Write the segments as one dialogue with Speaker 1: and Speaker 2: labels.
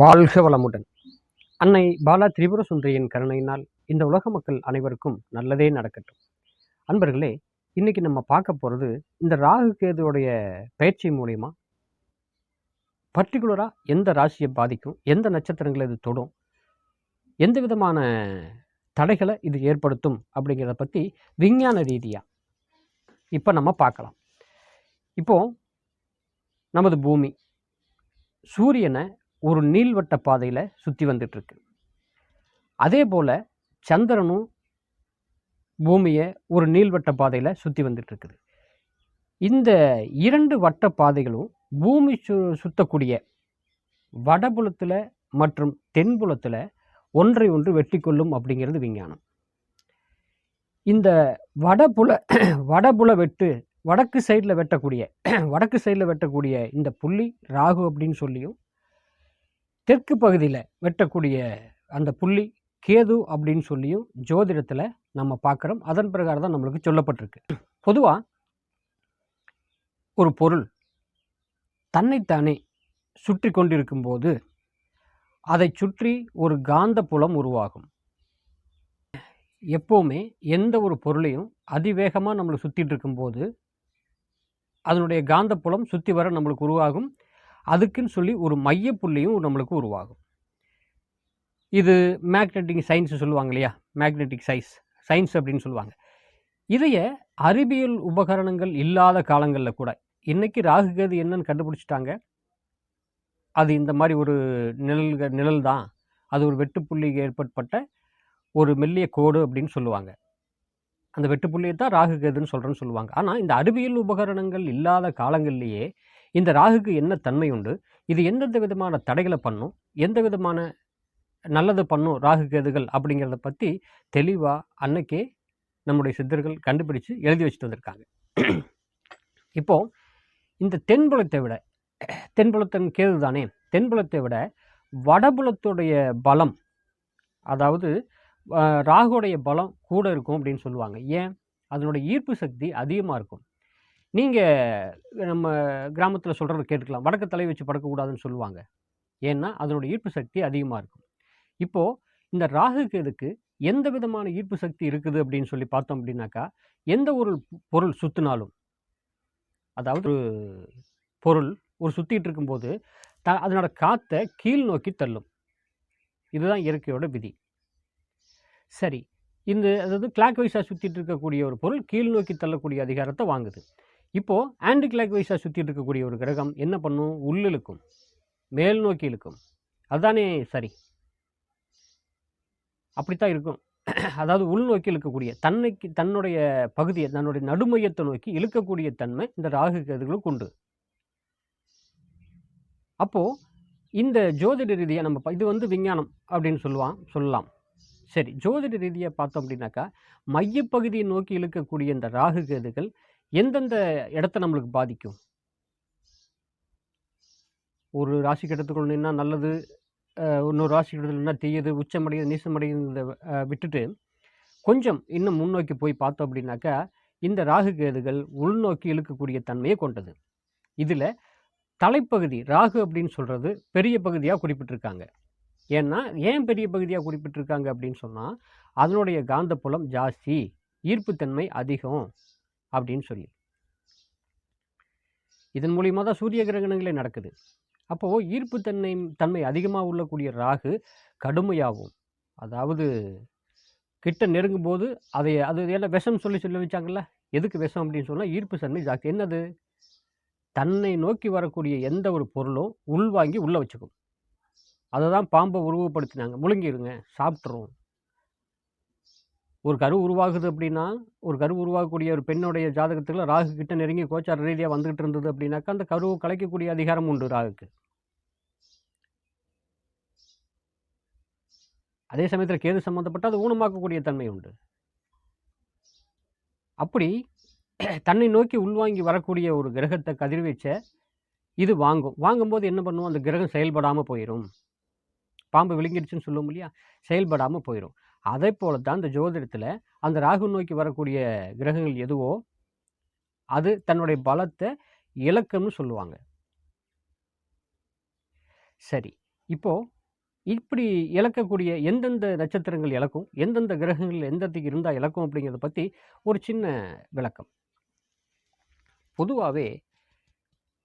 Speaker 1: வாழ்க வளமுடன். அன்னை பாலா திரிபுர சுந்தரியின் கருணையினால் இந்த உலக மக்கள் அனைவருக்கும் நல்லதே நடக்கட்டும். அன்பர்களே இன்னைக்கு நம்ம பார்க்க போகிறது இந்த ராகு கேதுடைய பயிற்சி மூலயமா? பர்டிகுலராக எந்த ராசியை பாதிக்கும்? எந்த நட்சத்திரங்களை இது தொடும்? எந்த விதமான தடைகளை இது ஏற்படுத்தும்? அப்படிங்கிறத பற்றி விஞ்ஞான ரீதியாக இப்போ நம்ம பார்க்கலாம். இப்போது நமது பூமி சூரியனை ஒரு நீள்வட்ட பாதையில் சுற்றி வந்துட்டுருக்கு. அதே போல் சந்திரனும் பூமியை ஒரு நீள்வட்ட பாதையில் சுற்றி வந்துட்டுருக்குது. இந்த இரண்டு வட்ட பாதைகளும் பூமி சு சுற்றக்கூடிய வடபுலத்தில் மற்றும் தென்புலத்தில் ஒன்றை ஒன்று வெட்டி கொள்ளும் அப்படிங்கிறது விஞ்ஞானம். இந்த வடபுல வடபுல வெட்டு வடக்கு சைடில் வெட்டக்கூடிய வடக்கு சைடில் வெட்டக்கூடிய இந்த புள்ளி ராகு அப்படின்னு சொல்லியும் தெற்கு பகுதியில் வெட்டக்கூடிய அந்த புள்ளி கேது அப்படின்னு சொல்லியும் ஜோதிடத்தில் நம்ம பார்க்குறோம் அதன் பிரகாரம் தான் நம்மளுக்கு சொல்லப்பட்டிருக்கு. பொதுவாக ஒரு பொருள் தன்னைத்தானே சுற்றி கொண்டிருக்கும்போது அதை சுற்றி ஒரு காந்த புலம் உருவாகும். எப்போவுமே எந்த ஒரு பொருளையும் அதிவேகமாக நம்மளை சுற்றிட்டு இருக்கும்போது அதனுடைய காந்தப்புலம் சுற்றி வர நம்மளுக்கு உருவாகும். அதுக்குன்னு சொல்லி ஒரு மையப்புள்ளியும் நம்மளுக்கு உருவாகும். இது மேக்னெட்டிக் சயின்ஸ் சொல்லுவாங்க இல்லையா? மேக்னெட்டிக் சைஸ் சயின்ஸ் அப்படின்னு சொல்லுவாங்க. இதையே அறிவியல் உபகரணங்கள் இல்லாத காலங்களில் கூட இன்றைக்கி ராகு கேது என்னன்னு கண்டுபிடிச்சிட்டாங்க. அது இந்த மாதிரி ஒரு நிழல் நிழல் தான். அது ஒரு வெட்டுப்புள்ளி ஏற்பட்ட ஒரு மெல்லிய கோடு அப்படின்னு சொல்லுவாங்க. அந்த வெட்டுப்புள்ளியை தான் ராகு கேதுன்னு சொல்கிறேன்னு சொல்லுவாங்க. ஆனால் இந்த அறிவியல் உபகரணங்கள் இல்லாத காலங்கள்லேயே இந்த ராகுக்கு என்ன தன்மை உண்டு? இது எந்தெந்த விதமான தடைகளை பண்ணும்? எந்த விதமான நல்லது பண்ணும் ராகு கேதுகள் அப்படிங்கிறத பற்றி தெளிவாக அன்னைக்கே நம்முடைய சித்தர்கள் கண்டுபிடிச்சு எழுதி வச்சுட்டு வந்திருக்காங்க. இப்போ இந்த தென்புலத்தை விட தென்புலத்தின் கேது தானே? தென்புலத்தை விட வடபுலத்துடைய பலம் அதாவது ராகுடைய பலம் கூட இருக்கும் அப்படின்னு சொல்லுவாங்க. ஏன்? அதனுடைய ஈர்ப்பு சக்தி அதிகமாக இருக்கும். நீங்கள் நம்ம கிராமத்தில் சொல்கிறத கேட்டுக்கலாம். வடக்கு தலை வச்சு படுக்கக்கூடாதுன்னு சொல்லுவாங்க. ஏன்னா அதனுடைய ஈர்ப்பு சக்தி அதிகமாக இருக்கும். இப்போது இந்த ராகு கேதுக்கு எந்த விதமான ஈர்ப்பு சக்தி இருக்குது அப்படின்னு சொல்லி பார்த்தோம் அப்படின்னாக்கா எந்த ஒரு பொருள் சுற்றினாலும் அதாவது ஒரு பொருள் ஒரு சுற்றிட்டு இருக்கும்போது த அதனோட காற்றை கீழ் நோக்கி தள்ளும். இதுதான் இயற்கையோட விதி. சரி. இந்த அதாவது கிளாக் வைஸாக சுற்றிட்டு இருக்கக்கூடிய ஒரு பொருள் கீழ் நோக்கி தள்ளக்கூடிய அதிகாரத்தை வாங்குது. இப்போது ஆன்டி கிளாக் வைஸாக சுற்றிட்டு இருக்கக்கூடிய ஒரு கிரகம் என்ன பண்ணும்? உள்ளிழுக்கும். மேல் நோக்கி இழுக்கும். அதுதானே சரி. அப்படித்தான் இருக்கும். அதாவது உள்நோக்கி இழுக்கக்கூடிய தன்னைக்கு தன்னுடைய பகுதியை தன்னுடைய நடுமையத்தை நோக்கி இழுக்கக்கூடிய தன்மை இந்த ராகு கேதுகளுக்கு உண்டு. அப்போது இந்த ஜோதிட ரீதியாக நம்ம இது வந்து விஞ்ஞானம் அப்படின்னு சொல்லுவான் சொல்லலாம். சரி ஜோதிட ரீதியாக பார்த்தோம் அப்படின்னாக்கா மையப்பகுதியை நோக்கி இழுக்கக்கூடிய இந்த ராகு கேதுகள் எந்தெந்த இடத்த நம்மளுக்கு பாதிக்கும்? ஒரு ராசி கட்டத்துக்குள்ள நல்லது இன்னொரு ராசி கட்டத்தில் தீயது உச்சமடையுது நீசமடையுத விட்டுட்டு கொஞ்சம் இன்னும் முன்னோக்கி போய் பார்த்தோம் அப்படின்னாக்கா இந்த ராகு கேதுகள் உள்நோக்கி இழுக்கக்கூடிய தன்மையை கொண்டது. இதில் தலைப்பகுதி ராகு அப்படின்னு சொல்கிறது பெரிய பகுதியாக குறிப்பிட்டிருக்காங்க. ஏன்னா ஏன் பெரிய பகுதியாக குறிப்பிட்டிருக்காங்க அப்படின்னு சொன்னால் அதனுடைய காந்தப்புலம் ஜாஸ்தி ஈர்ப்புத்தன்மை அதிகம். அப்படின்னு சொல்லி இதன் மூலியமாக தான் சூரிய கிரகணங்களே நடக்குது. அப்போது ஈர்ப்பு தன்மை தன்மை அதிகமாக உள்ளக்கூடிய ராகு கடுமையாகும். அதாவது கிட்ட நெருங்கும் போது அதை அது எல்லாம் விஷம் சொல்லி சொல்லி வச்சாங்கல்ல எதுக்கு விஷம் அப்படின்னு சொன்னால் ஈர்ப்பு தன்மை ஜாஸ்தி. என்னது? தன்னை நோக்கி வரக்கூடிய எந்த ஒரு பொருளும் உள்வாங்கி உள்ளே வச்சுக்கும். அதை தான் பாம்பை உருவப்படுத்தினாங்க முழுங்கிடுங்க சாப்பிட்ருவோம் ஒரு கரு உருவாகுது அப்படின்னா ஒரு கரு உருவாகக்கூடிய ஒரு பெண்ணுடைய ஜாதகத்தில் ராகு கிட்ட நெருங்கி கோச்சார ரீதியாக வந்துகிட்டு இருந்தது அப்படின்னாக்கா அந்த கருவை கலைக்கக்கூடிய அதிகாரம் உண்டு ராகுக்கு. அதே சமயத்தில் கேது சம்மந்தப்பட்ட அது ஊனமாக்கக்கூடிய தன்மை உண்டு. அப்படி தன்னை நோக்கி உள்வாங்கி வரக்கூடிய ஒரு கிரகத்தை கதிர்வீச்சை இது வாங்கும். வாங்கும்போது என்ன பண்ணும்? அந்த கிரகம் செயல்படாமல் போயிடும் பாம்பு விழுங்கிடுச்சுன்னு சொல்லுவோம் இல்லையா? செயல்படாமல் போயிடும் அதே போல தான் இந்த ஜோதிடத்தில் அந்த ராகு நோக்கி வரக்கூடிய கிரகங்கள் எதுவோ அது தன்னுடைய பலத்தை இழக்கும்னு சொல்லுவாங்க. சரி. இப்போது இப்படி இழக்கக்கூடிய எந்தெந்த நட்சத்திரங்கள் இழக்கும் எந்தெந்த கிரகங்கள் எந்தத்துக்கு இருந்தால் இழக்கும் அப்படிங்கிறத பற்றி ஒரு சின்ன விளக்கம். பொதுவாகவே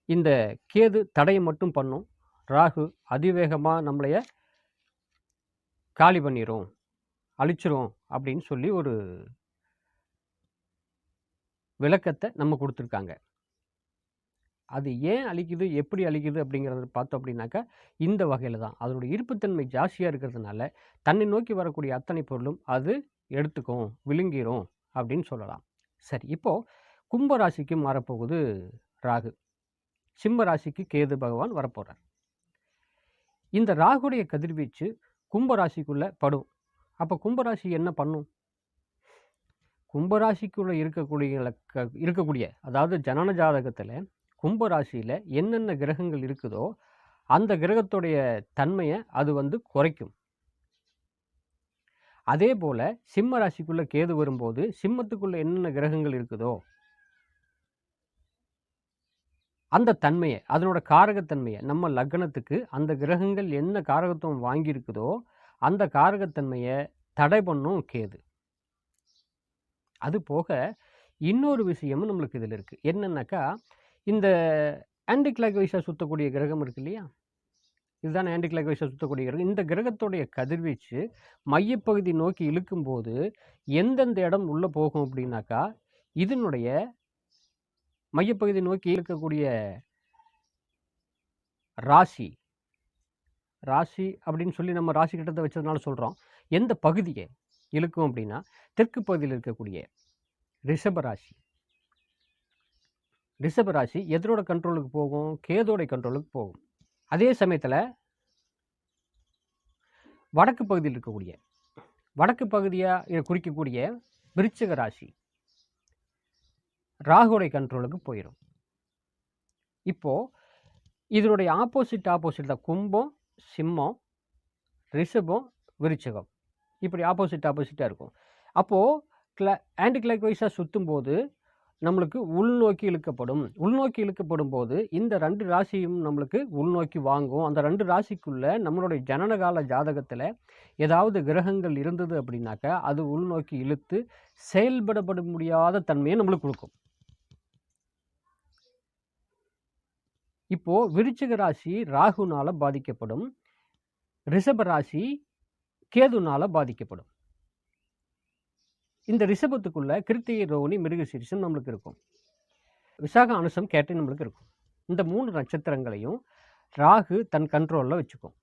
Speaker 1: இந்த கேது தடையை மட்டும் பண்ணும் ராகு அதிவேகமாக நம்மளைய காலி பண்ணிடும் அழிச்சிரும் அப்படின்னு சொல்லி ஒரு விளக்கத்தை நம்ம கொடுத்துருக்காங்க. அது ஏன் அழிக்குது எப்படி அழிக்குது அப்படிங்கிறத பார்த்தோம் அப்படின்னாக்கா இந்த வகையில் தான். அதனுடைய இருப்புத்தன்மை ஜாஸ்தியாக இருக்கிறதுனால தன்னை நோக்கி வரக்கூடிய அத்தனை பொருளும் அது எடுத்துக்கும் விழுங்கிரும் அப்படின்னு சொல்லலாம். சரி இப்போது கும்ப ராசிக்கு மாறப்போகுது ராகு. சிம்ம ராசிக்கு கேது பகவான் வரப்போகிறார் இந்த ராகுடைய கதிர்வீச்சு கும்ப ராசிக்குள்ளே படும். அப்போ கும்பராசி என்ன பண்ணும்? கும்பராசிக்குள்ளே இருக்கக்கூடிய க- இருக்கக்கூடிய அதாவது ஜனன ஜாதகத்தில் கும்பராசியில் என்னென்ன கிரகங்கள் இருக்குதோ அந்த கிரகத்துடைய தன்மையை அது வந்து குறைக்கும். அதே போல் சிம்ம ராசிக்குள்ளே கேது வரும்போது சிம்மத்துக்குள்ளே என்னென்ன கிரகங்கள் இருக்குதோ அந்த தன்மையை அதனோட காரகத்தன்மையை நம்ம லக்னத்துக்கு அந்த கிரகங்கள் என்ன காரகத்துவம் வாங்கியிருக்குதோ அந்த காரகத்தன்மையை தடை பண்ணும் கேது. அது போக இன்னொரு விஷயமும் நம்மளுக்கு இதில் இருக்குது என்னென்னாக்கா இந்த ஆன்டி சுற்றக்கூடிய கிரகம் இருக்கு இல்லையா? இதுதான் ஆன்டி சுற்றக்கூடிய கிரகம். இந்த கிரகத்துடைய கதிர்வீச்சு மையப்பகுதி நோக்கி இழுக்கும்போது எந்தெந்த இடம் உள்ளே போகும் அப்படின்னாக்கா இதனுடைய மையப்பகுதி நோக்கி இழுக்கக்கூடிய ராசி ராசி அப்படின்னு சொல்லி நம்ம ராசி கிட்டத்தை வச்சதுனால சொல்கிறோம் எந்த பகுதியை இழுக்கும் அப்படின்னா தெற்கு பகுதியில் இருக்கக்கூடிய ரிஷப ராசி. ரிஷப ராசி எதனோட கண்ட்ரோலுக்கு போகும் கேதோட கண்ட்ரோலுக்கு போகும். அதே சமயத்தில் வடக்கு பகுதியில் இருக்கக்கூடிய வடக்கு பகுதியாக குறிக்கக்கூடிய விருச்சிக ராசி ராகுடைய கண்ட்ரோலுக்கு போயிடும் இப்போது இதனுடைய ஆப்போசிட் ஆப்போசிட் தான் கும்பம் சிம்மம் ரிஷபம் விருச்சகம். இப்படி ஆப்போசிட் ஆப்போசிட்டாக இருக்கும். அப்போது கிளா ஆன்டி கிளாக் வைஸாக சுற்றும் போது நம்மளுக்கு உள்நோக்கி இழுக்கப்படும். உள்நோக்கி இழுக்கப்படும் போது இந்த ரெண்டு ராசியும் நம்மளுக்கு உள்நோக்கி வாங்கும். அந்த ரெண்டு ராசிக்குள்ளே நம்மளுடைய ஜனனகால ஜாதகத்தில் ஏதாவது கிரகங்கள் இருந்தது அப்படின்னாக்கா அது உள்நோக்கி இழுத்து செயல்படப்பட முடியாத தன்மையை நம்மளுக்கு கொடுக்கும். இப்போ விருச்சிக ராசி ராகுனால பாதிக்கப்படும். ரிஷப ராசி கேதுனால பாதிக்கப்படும். இந்த ரிஷபத்துக்குள்ள கிருத்திகை ரோகிணி மிருகசீரிசம் நம்மளுக்கு இருக்கும். விசாக அனுசம் கேட்டை நம்மளுக்கு இருக்கும். இந்த மூணு நட்சத்திரங்களையும் ராகு தன் கண்ட்ரோலில் வச்சுக்கும்.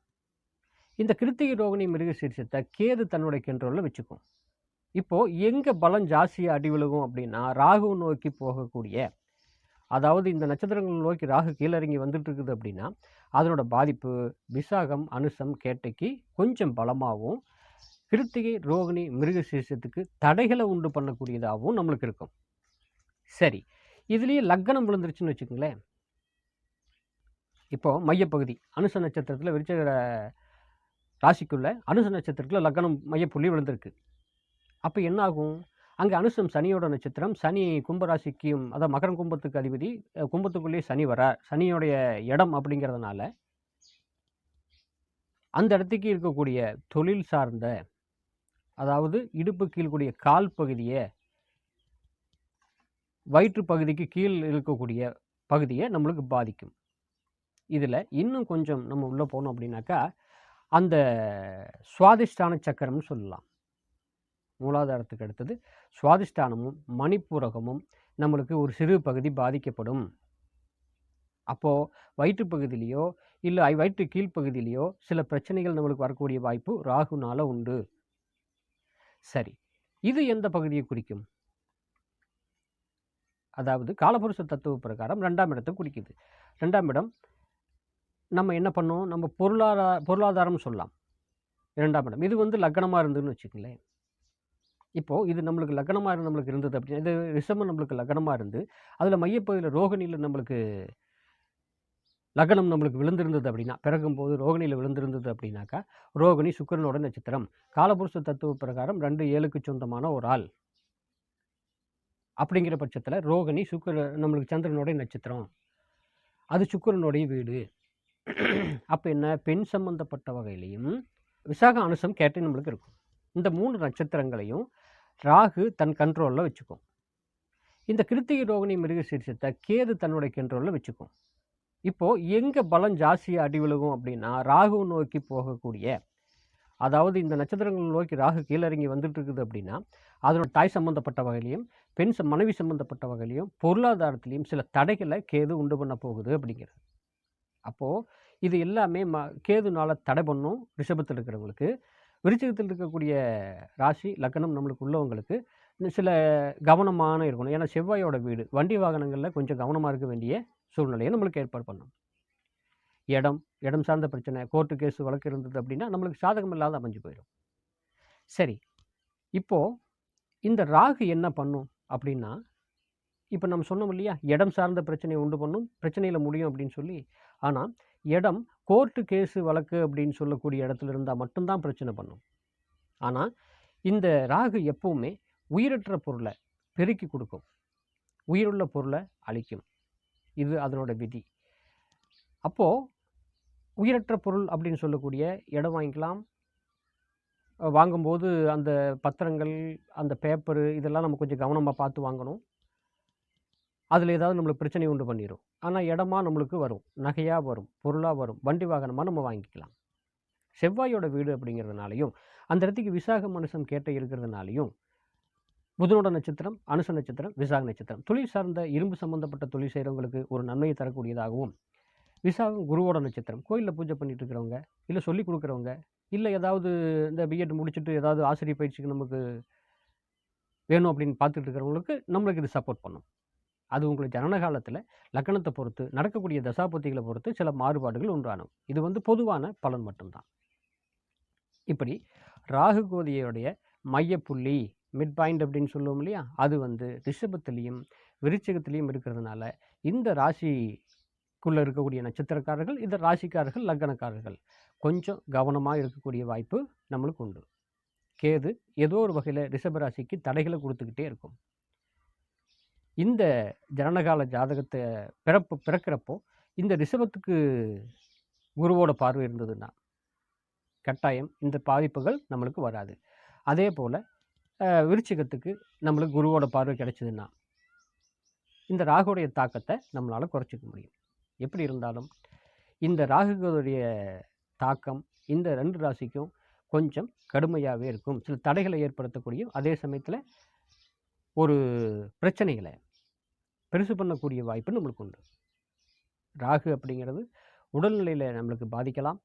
Speaker 1: இந்த கிருத்திகை ரோகிணி மிருகசீரிசத்தை கேது தன்னுடைய கண்ட்ரோலில் வச்சுக்கும். இப்போது எங்கே பலம் ஜாஸ்தியாக அடி விழுகும் அப்படின்னா ராகு நோக்கி போகக்கூடிய அதாவது இந்த நட்சத்திரங்கள் நோக்கி ராகு கீழிறங்கி வந்துட்டு இருக்குது அப்படின்னா அதனோட பாதிப்பு விசாகம் அனுசம் கேட்டைக்கு கொஞ்சம் பலமாகவும் கிருத்திகை ரோகிணி மிருகசீசத்துக்கு தடைகளை உண்டு பண்ணக்கூடியதாகவும் நம்மளுக்கு இருக்கும். சரி இதுலேயே லக்கணம் விழுந்துருச்சுன்னு வச்சுக்கோங்களேன். இப்போ மையப்பகுதி அனுச நட்சத்திரத்தில் விரிச்ச ராசிக்குள்ளே அனுச நட்சத்திரத்தில் லக்கணம் மையப்புள்ளி விழுந்திருக்கு. அப்போ என்ன ஆகும் அங்கே அனுசம் சனியோட நட்சத்திரம். சனி கும்பராசிக்கும் அதாவது மகரம் கும்பத்துக்கு அதிபதி கும்பத்துக்குள்ளேயே சனி வர சனியோடைய இடம் அப்படிங்கிறதுனால அந்த இடத்துக்கு இருக்கக்கூடிய தொழில் சார்ந்த அதாவது இடுப்பு கீழ்க்கூடிய கால் பகுதியை வயிற்று பகுதிக்கு கீழ் இருக்கக்கூடிய பகுதியை நம்மளுக்கு பாதிக்கும். இதில் இன்னும் கொஞ்சம் நம்ம உள்ளே போனோம் அப்படின்னாக்கா அந்த சுவாதிஷ்டான சக்கரம்னு சொல்லலாம். மூலாதாரத்துக்கு அடுத்தது சுவாதிஷ்டானமும் மணிப்பூரகமும் நம்மளுக்கு ஒரு சிறு பகுதி பாதிக்கப்படும். அப்போது வயிற்று பகுதியிலையோ இல்லை வயிற்று கீழ்ப்பகுதியிலையோ சில பிரச்சனைகள் நம்மளுக்கு வரக்கூடிய வாய்ப்பு ராகுனால் உண்டு. சரி இது எந்த பகுதியை குறிக்கும்? அதாவது காலபுருஷ தத்துவ பிரகாரம் ரெண்டாம் இடத்தை குறிக்குது. ரெண்டாம் இடம் நம்ம என்ன பண்ணோம்? நம்ம பொருளாதார பொருளாதாரம் சொல்லலாம். இரண்டாம் இடம் இது வந்து லக்னமாக இருந்துன்னு வச்சுக்கங்களேன். இப்போது இது நம்மளுக்கு லக்னமாக இருந்து நம்மளுக்கு இருந்தது அப்படின்னா இது ரிசம்பர் நம்மளுக்கு லக்னமாக இருந்து அதில் மையப்பகுதியில் ரோகிணியில் நம்மளுக்கு லக்னம் நம்மளுக்கு விழுந்திருந்தது அப்படின்னா பிறகும்போது ரோகிணியில் விழுந்திருந்தது அப்படின்னாக்கா ரோகிணி சுக்கரனோட நட்சத்திரம். காலபுருஷ தத்துவ பிரகாரம் ரெண்டு ஏழுக்கு சொந்தமான ஒரு ஆள். அப்படிங்கிற பட்சத்தில் ரோகிணி சுக்கர நம்மளுக்கு சந்திரனுடைய நட்சத்திரம். அது சுக்கரனுடைய வீடு. அப்போ என்ன? பெண் சம்பந்தப்பட்ட வகையிலையும் விசாக அனுசம் கேட்டு நம்மளுக்கு இருக்கும். இந்த மூணு நட்சத்திரங்களையும் ராகு தன் கண்ட்ரோலில் வச்சுக்கும். இந்த கிருத்திகை ரோகிணி மிருக சீர்ஷத்தை கேது தன்னுடைய கண்ட்ரோலில் வச்சுக்கும். இப்போது எங்கே பலம் ஜாஸ்தியாக அடி விழுகும் அப்படின்னா ராகு நோக்கி போகக்கூடிய அதாவது இந்த நட்சத்திரங்கள் நோக்கி ராகு கீழறங்கி வந்துட்டு இருக்குது அப்படின்னா அதனோட தாய் சம்மந்தப்பட்ட வகையிலையும் பெண் மனைவி சம்மந்தப்பட்ட வகையிலையும் பொருளாதாரத்திலையும் சில தடைகளை கேது உண்டு பண்ண போகுது அப்படிங்கிறது. அப்போது இது எல்லாமே ம கேதுனால தடை பண்ணும் ரிஷபத்தில் இருக்கிறவங்களுக்கு விருச்சிகத்தில் இருக்கக்கூடிய ராசி லக்னம் நம்மளுக்கு உள்ளவங்களுக்கு சில கவனமான இருக்கணும். ஏன்னா செவ்வாயோட வீடு வண்டி வாகனங்களில் கொஞ்சம் கவனமாக இருக்க வேண்டிய சூழ்நிலையை நம்மளுக்கு ஏற்பாடு பண்ணும். இடம் இடம் சார்ந்த பிரச்சனை கோர்ட்டு கேஸ் வழக்கு இருந்தது அப்படின்னா நம்மளுக்கு சாதகம் இல்லாத அமைஞ்சு போயிடும். சரி இப்போது இந்த ராகு என்ன பண்ணும் அப்படின்னா இப்போ நம்ம சொன்னோம் இல்லையா? இடம் சார்ந்த பிரச்சனையை உண்டு பண்ணும் பிரச்சனையில் முடியும் அப்படின்னு சொல்லி. ஆனால் இடம் கோர்ட்டு கேஸு வழக்கு அப்படின்னு சொல்லக்கூடிய இடத்துல இருந்தால் மட்டும்தான் பிரச்சனை பண்ணும். ஆனால் இந்த ராகு எப்பவுமே உயிரற்ற பொருளை பெருக்கி கொடுக்கும். உயிருள்ள பொருளை அழிக்கும். இது அதனோட விதி. அப்போது உயிரற்ற பொருள் அப்படின்னு சொல்லக்கூடிய இடம் வாங்கிக்கலாம். வாங்கும்போது அந்த பத்திரங்கள் அந்த பேப்பரு இதெல்லாம் நம்ம கொஞ்சம் கவனமாக பார்த்து வாங்கணும். அதில் ஏதாவது நம்மளுக்கு பிரச்சனை உண்டு பண்ணிடும் ஆனால் இடமா நம்மளுக்கு வரும். நகையாக வரும். பொருளாக வரும். வண்டி வாகனமாக நம்ம வாங்கிக்கலாம். செவ்வாயோட வீடு அப்படிங்கிறதுனாலையும் அந்த இடத்துக்கு விசாக மனுஷன் கேட்ட இருக்கிறதுனாலையும் புதனோட நட்சத்திரம் அனுச நட்சத்திரம் விசாக நட்சத்திரம். தொழில் சார்ந்த இரும்பு சம்பந்தப்பட்ட தொழில் செய்கிறவங்களுக்கு ஒரு நன்மையை தரக்கூடியதாகவும் விசாகம் குருவோட நட்சத்திரம். கோயிலில் பூஜை பண்ணிட்டு இருக்கிறவங்க இல்லை சொல்லி கொடுக்குறவங்க இல்லை ஏதாவது இந்த பிஎட் முடிச்சுட்டு ஏதாவது ஆசிரியர் பயிற்சிக்கு நமக்கு வேணும் அப்படின்னு பார்த்துட்டு இருக்கிறவங்களுக்கு நம்மளுக்கு இது சப்போர்ட் பண்ணும். அது உங்களுக்கு ஜனன காலத்தில் லக்கணத்தை பொறுத்து நடக்கக்கூடிய தசாபுத்திகளை பொறுத்து சில மாறுபாடுகள் உண்டானும். இது வந்து பொதுவான பலன் மட்டும்தான். இப்படி ராகு கோதியோடைய மையப்புள்ளி மிட் பாயிண்ட் அப்படின்னு சொல்லுவோம் இல்லையா? அது வந்து ரிஷபத்திலையும் விருச்சிகத்திலையும் இருக்கிறதுனால இந்த ராசிக்குள்ளே இருக்கக்கூடிய நட்சத்திரக்காரர்கள் இந்த ராசிக்காரர்கள் லக்னக்காரர்கள் கொஞ்சம் கவனமாக இருக்கக்கூடிய வாய்ப்பு நம்மளுக்கு உண்டு. கேது ஏதோ ஒரு வகையில் ரிஷபராசிக்கு தடைகளை கொடுத்துக்கிட்டே இருக்கும். இந்த ஜனனகால ஜாதகத்தை பிறப்பு பிறக்கிறப்போ இந்த ரிஷபத்துக்கு குருவோட பார்வை இருந்ததுன்னா கட்டாயம் இந்த பாதிப்புகள் நம்மளுக்கு வராது. அதே போல் விருச்சிகத்துக்கு நம்மளுக்கு குருவோட பார்வை கிடைச்சதுன்னா இந்த ராகுடைய தாக்கத்தை நம்மளால் குறைச்சிக்க முடியும். எப்படி இருந்தாலும் இந்த ராகுகளுடைய தாக்கம் இந்த ரெண்டு ராசிக்கும் கொஞ்சம் கடுமையாகவே இருக்கும். சில தடைகளை ஏற்படுத்தக்கூடிய அதே சமயத்தில் ஒரு பிரச்சனைகளை பெருசு பண்ணக்கூடிய வாய்ப்பு நம்மளுக்கு உண்டு. ராகு அப்படிங்கிறது உடல்நிலையில் நம்மளுக்கு பாதிக்கலாம்.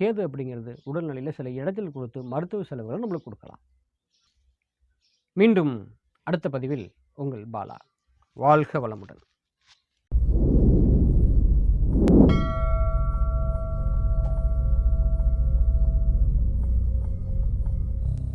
Speaker 1: கேது அப்படிங்கிறது உடல்நிலையில் சில இடத்தில் கொடுத்து மருத்துவ செலவுகளை நம்மளுக்கு கொடுக்கலாம். மீண்டும் அடுத்த பதிவில் உங்கள் பாலா. வாழ்க வளமுடன்.